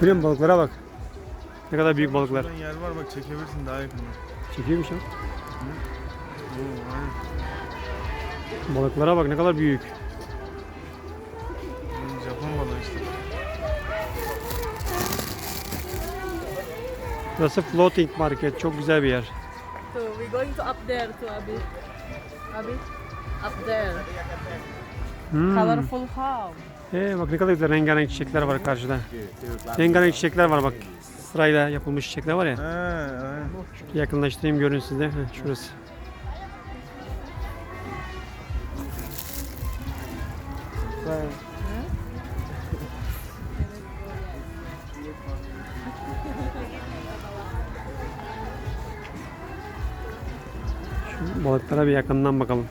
Görüyor musun balıklara bak. Ne kadar büyük balıklar. Şuradan yer var bak çekebilirsin daha yakında. Çekiyormuş aynen. Balıklara bak ne kadar büyük. Japon balığı işte. Burası floating market. Çok güzel bir yer. So we're going to up there to Abi. Abi. Up there. Hmm. Colorful how? Ee, bak ne kadar güzel rengarenk çiçekler var karşıda. Rengarenk çiçekler var bak. Sırayla yapılmış çiçekler var ya. Aynen. Yakınlaştırayım görün siz de. Heh, şurası. Şu balıklara bir yakından bakalım.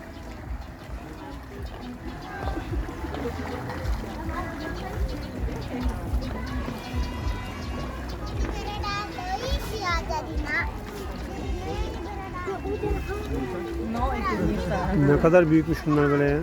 Ne kadar büyükmüş bunlar böyle ya.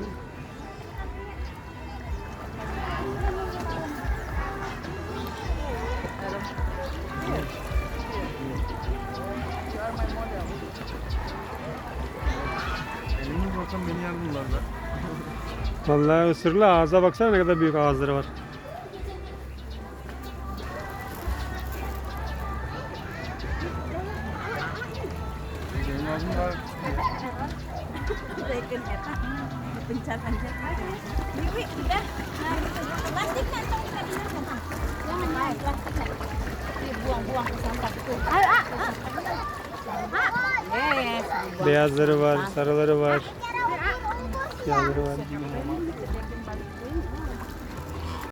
Elimi baksam beni yer bunlar da. Vallahi ısırlı ağza baksana ne kadar büyük ağızları var. Beyazları var, sarıları var. Siyahları var.